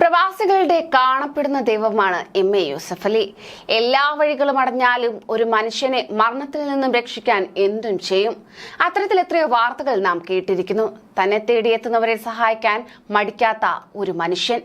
പ്രവാസികളുടെ കാണപ്പെടുന്ന ദൈവമാണ് എം എ യൂസഫ് അലി. എല്ലാ വഴികളും അടഞ്ഞാലും ഒരു മനുഷ്യനെ മരണത്തിൽ നിന്നും രക്ഷിക്കാൻ എന്തും ചെയ്യും. അത്തരത്തിൽ എത്രയോ വാർത്തകൾ നാം കേട്ടിരിക്കുന്നു. തന്നെ തേടിയെത്തുന്നവരെ സഹായിക്കാൻ മടിക്കാത്ത ഒരു മനുഷ്യൻ.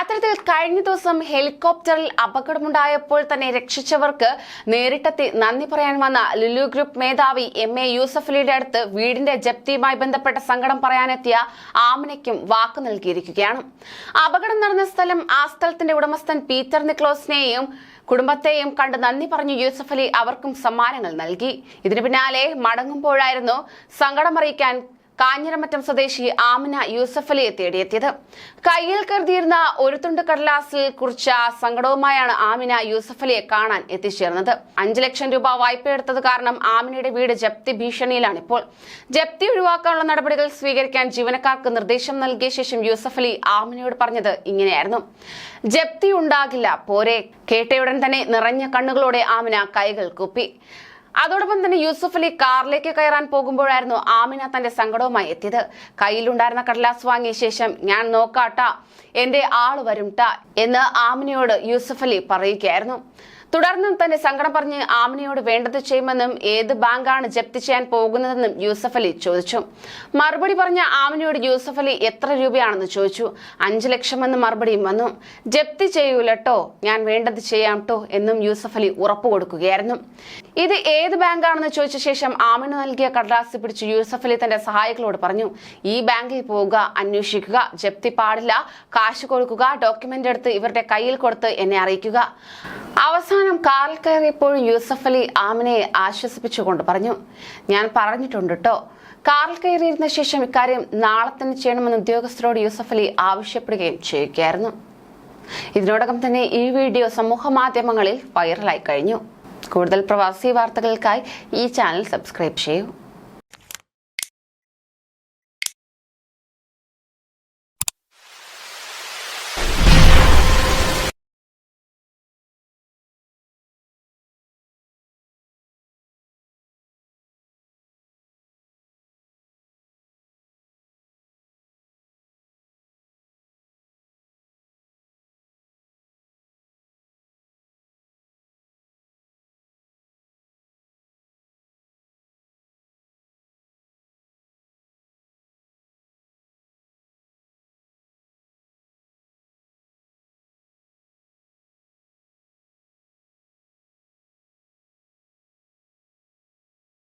അത്തരത്തിൽ കഴിഞ്ഞ ദിവസം ഹെലികോപ്റ്ററിൽ അപകടമുണ്ടായപ്പോൾ തന്നെ രക്ഷിച്ചവർക്ക് നേരിട്ടെത്തി നന്ദി പറയാൻ വന്ന ലുലു ഗ്രൂപ്പ് മേധാവി എം എ യൂസഫ് അലിയുടെ അടുത്ത് വീടിന്റെ ജപ്തിയുമായി ബന്ധപ്പെട്ട സങ്കടം പറയാനെത്തിയ ആമനയ്ക്കും വാക്ക് നൽകിയിരിക്കുകയാണ്. അപകടം നടന്ന സ്ഥലം ആ സ്ഥലത്തിന്റെ ഉടമസ്ഥൻ പീറ്റർ നിക്ലോസിനെയും കുടുംബത്തെയും കണ്ട് നന്ദി പറഞ്ഞു യൂസഫ് അവർക്കും സമ്മാനങ്ങൾ നൽകി. ഇതിനു പിന്നാലെ മടങ്ങുമ്പോഴായിരുന്നു സങ്കടമറിയിക്കാൻ കാഞ്ഞിരമറ്റം സ്വദേശി ആമിന യൂസഫ് അലിയെ തേടിയെത്തിയത്. കയ്യിൽ കരുതിയിരുന്ന ഒരു തുണ്ട് കടലാസിൽ കുറിച്ച സങ്കടവുമായാണ് ആമിന യൂസഫ് അലിയെ കാണാൻ എത്തിച്ചേർന്നത്. അഞ്ചു ലക്ഷം രൂപ വായ്പ എടുത്തത് കാരണം ആമിനയുടെ വീട് ജപ്തി ഭീഷണിയിലാണ് ഇപ്പോൾ. ജപ്തി ഒഴിവാക്കാനുള്ള നടപടികൾ സ്വീകരിക്കാൻ ജീവനക്കാർക്ക് നിർദ്ദേശം നൽകിയ ശേഷം യൂസഫ് അലി ആമിനയോട് പറഞ്ഞത് ഇങ്ങനെയായിരുന്നു. ജപ്തി ഉണ്ടാകില്ല പോരെ കേട്ടയുടൻ തന്നെ നിറഞ്ഞ കണ്ണുകളോടെ ആമിന കൈകൾ കൂപ്പി. അതോടൊപ്പം തന്നെ യൂസുഫ് അലി കാറിലേക്ക് കയറാൻ പോകുമ്പോഴായിരുന്നു ആമിന തന്റെ സങ്കടവുമായി എത്തിയത്. കയ്യിലുണ്ടായിരുന്ന കടലാസ് വാങ്ങിയ ശേഷം ഞാൻ നോക്കാട്ട എന്റെ ആൾ വരും ട എന്ന് ആമിനയോട് യൂസുഫ് അലി പറയുകയായിരുന്നു. തുടർന്നും തന്നെ സങ്കടം പറഞ്ഞ് ആമിനയോട് വേണ്ടത് ചെയ്യുമെന്നും ഏത് ബാങ്കാണ് ജപ്തി ചെയ്യാൻ പോകുന്നതെന്നും യൂസഫ് അലി ചോദിച്ചു. മറുപടി പറഞ്ഞ ആമിനയോട് യൂസഫ് അലി എത്ര രൂപയാണെന്ന് ചോദിച്ചു. അഞ്ചു ലക്ഷമെന്ന് മറുപടിയും വന്നു. ജപ്തി ചെയ്യൂലട്ടോ ഞാൻ വേണ്ടത് ചെയ്യാം ട്ടോ എന്നും യൂസഫ് അലി ഉറപ്പു കൊടുക്കുകയായിരുന്നു. ഇത് ഏത് ബാങ്കാണെന്ന് ചോദിച്ച ശേഷം ആമിന് നൽകിയ കടലാസ് പിടിച്ച് യൂസഫ് അലി തന്റെ സഹായികളോട് പറഞ്ഞു ഈ ബാങ്കിൽ പോവുക അന്വേഷിക്കുക ജപ്തി പാടില്ല കാശ് കൊടുക്കുക ഡോക്യുമെന്റ് എടുത്ത് ഇവരുടെ കയ്യിൽ കൊടുത്ത് എന്നെ അറിയിക്കുക. അവസാനം കാറിൽ കയറിയപ്പോൾ യൂസഫ് അലി ആമിനയെ ആശ്വസിപ്പിച്ചുകൊണ്ട് പറഞ്ഞു ഞാൻ പറഞ്ഞിട്ടുണ്ട് കേട്ടോ കാറിൽ കയറിയിരുന്ന ശേഷം ഇക്കാര്യം നാളെ തന്നെ ചെയ്യണമെന്ന് ഉദ്യോഗസ്ഥരോട് യൂസഫ് അലി ആവശ്യപ്പെടുകയും ചെയ്യുകയായിരുന്നു. ഇതിനോടകം തന്നെ ഈ വീഡിയോ സമൂഹ മാധ്യമങ്ങളിൽ വൈറലായി കഴിഞ്ഞു. കൂടുതൽ പ്രവാസി വാർത്തകൾക്കായി ഈ ചാനൽ സബ്സ്ക്രൈബ് ചെയ്യൂ.